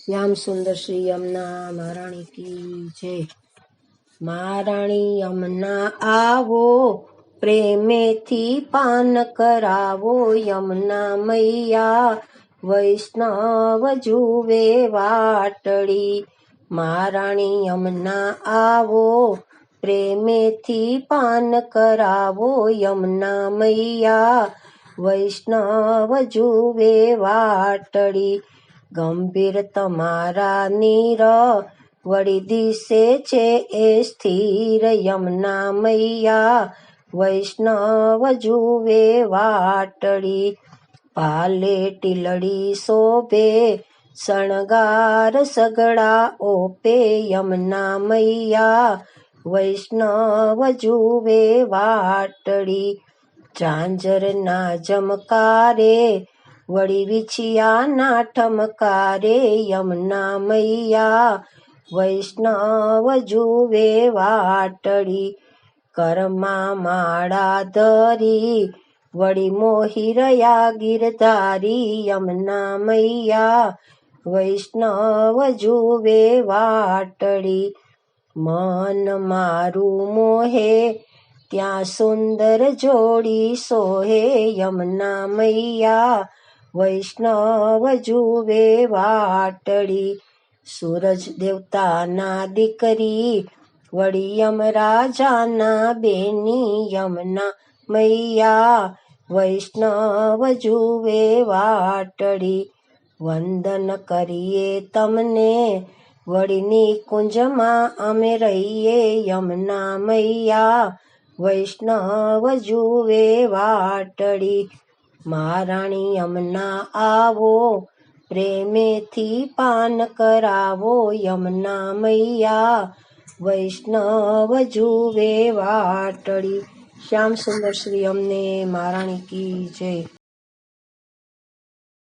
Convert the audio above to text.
શ્યામ સુંદર શ્રી યમના મહારાણી કી જય. મહારાણી યમના આવો, પ્રેમેથી પાન કરાવો યમના મૈયા વૈષ્ણવ જુવે વાટડી મહારાણી યમના આવો, પ્રેમેથી પાન કરાવો યમના મૈયા વૈષ્ણવ જુવે વાટડી ગંભીર તમારા નીર વળી દિશે છે એ સ્થિર યમના મૈયા વૈષ્ણવ જુવે વાટડી પાલે ટીલડી શોભે. શણગાર સગડા ઓપે યમના મૈયા વૈષ્ણવ જુવે વાટડી ઝાંઝરના જમકારે વળી વિછિયાના ઠમકારે યમના મૈયા વૈષ્ણવ જુવે વાટડી કરમા માળા ધરી વળી મોહી રહ્યા ગીરધારી યમના મૈયા વૈષ્ણવ જુવે વાટડી મન મારું મોહે ત્યાં સુંદર જોડી સોહે યમના મૈયા વૈષ્ણવ જુવે વાટડી, સૂરજ દેવતાના દીકરી, વળી યમરાજાના બેની યમના મૈયા વૈષ્ણવ જુવે વાટડી, વંદન કરીએ તમને, વળીની કુંજમાં અમે રહીએ યમના મૈયા વૈષ્ણવ જુવે વાટડી મહારાણી યમના આવો, પ્રેમેથી પાન કરાવો યમના મૈયા. વૈષ્ણવ જુવે વાટડી શ્યામ સુંદર શ્રી અમને મહારાણી કી જય.